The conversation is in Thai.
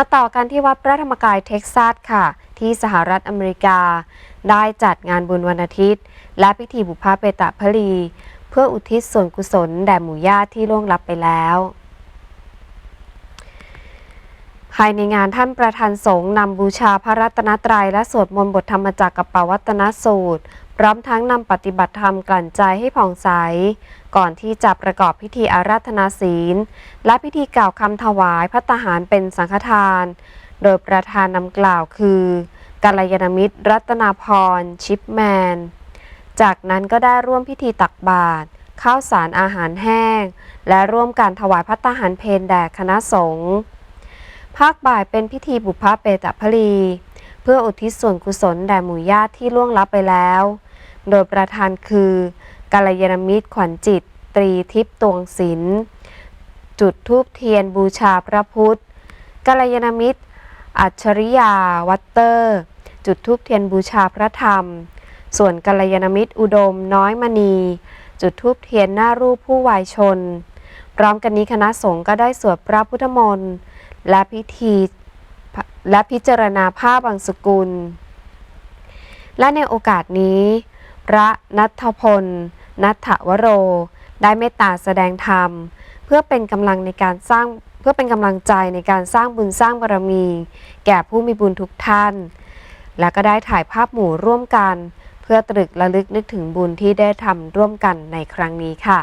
มาต่อกันที่วัดพระธรรมกายเท็กซัสค่ะ ที่สหรัฐอเมริกา ได้จัดงานบุญวันอาทิตย์ และพิธีบุพเพตพลี เพื่ออุทิศส่วนกุศลแด่หมู่ญาติที่ล่วงลับไปแล้วภายในงานท่านประธานสงฆ์นำบูชาพระรัตนตรัยและสวดมนต์บทธรรมจักรกับปวัตนสูตร พร้อมทั้งนำปฏิบัติธรรมกลั่นใจให้ผ่องใส ก่อนที่จะประกอบพิธีอาราธนาศีล และพิธีกล่าวคำถวายพระตาหารเป็นสังฆทาน โดยประธานนำกล่าวคือกัลยาณมิตร รัตนาพร ชิปแมน จากนั้นก็ได้ร่วมพิธีตักบาตรข้าวสารอาหารแห้ง และร่วมการถวายพระตาหารเพลแด่คณะสงฆ์ภาคบ่ายเป็นพิธีบุพเพเตพลี เพื่ออุทิศส่วนกุศลแด่หมู่ญาติที่ล่วงลับไปแล้ว โดยประธานคือกัลยาณมิตรขวัญจิต ตรีทิพย์ตวงศิลป์จุดทูบเทียนบูชาพระพุทธกัลยาณมิตร อัจฉริยาวัตเตอร์ จุดทูบเทียนบูชาพระธรรม ส่วนกัลยาณมิตรอุดมน้อยมณี จุดทูบเทียนหน้ารูปผู้วายชน พร้อมกันนี้คณะสงฆ์ก็ได้สวดพระพุทธมนต์และพิธีและพิจารณาภาพบางสกุล และในโอกาสนี้ พระนัทพล นัทวโร ได้เมตตาแสดงธรรม เพื่อเป็นกำลังในการสร้างเพื่อเป็นกำลังใจในการสร้างบุญสร้างบารมี แก่ผู้มีบุญทุกท่าน และก็ได้ถ่ายภาพหมู่ร่วมกัน เพื่อตรึกระลึกนึกถึงบุญที่ได้ทำร่วมกันในครั้งนี้ค่ะ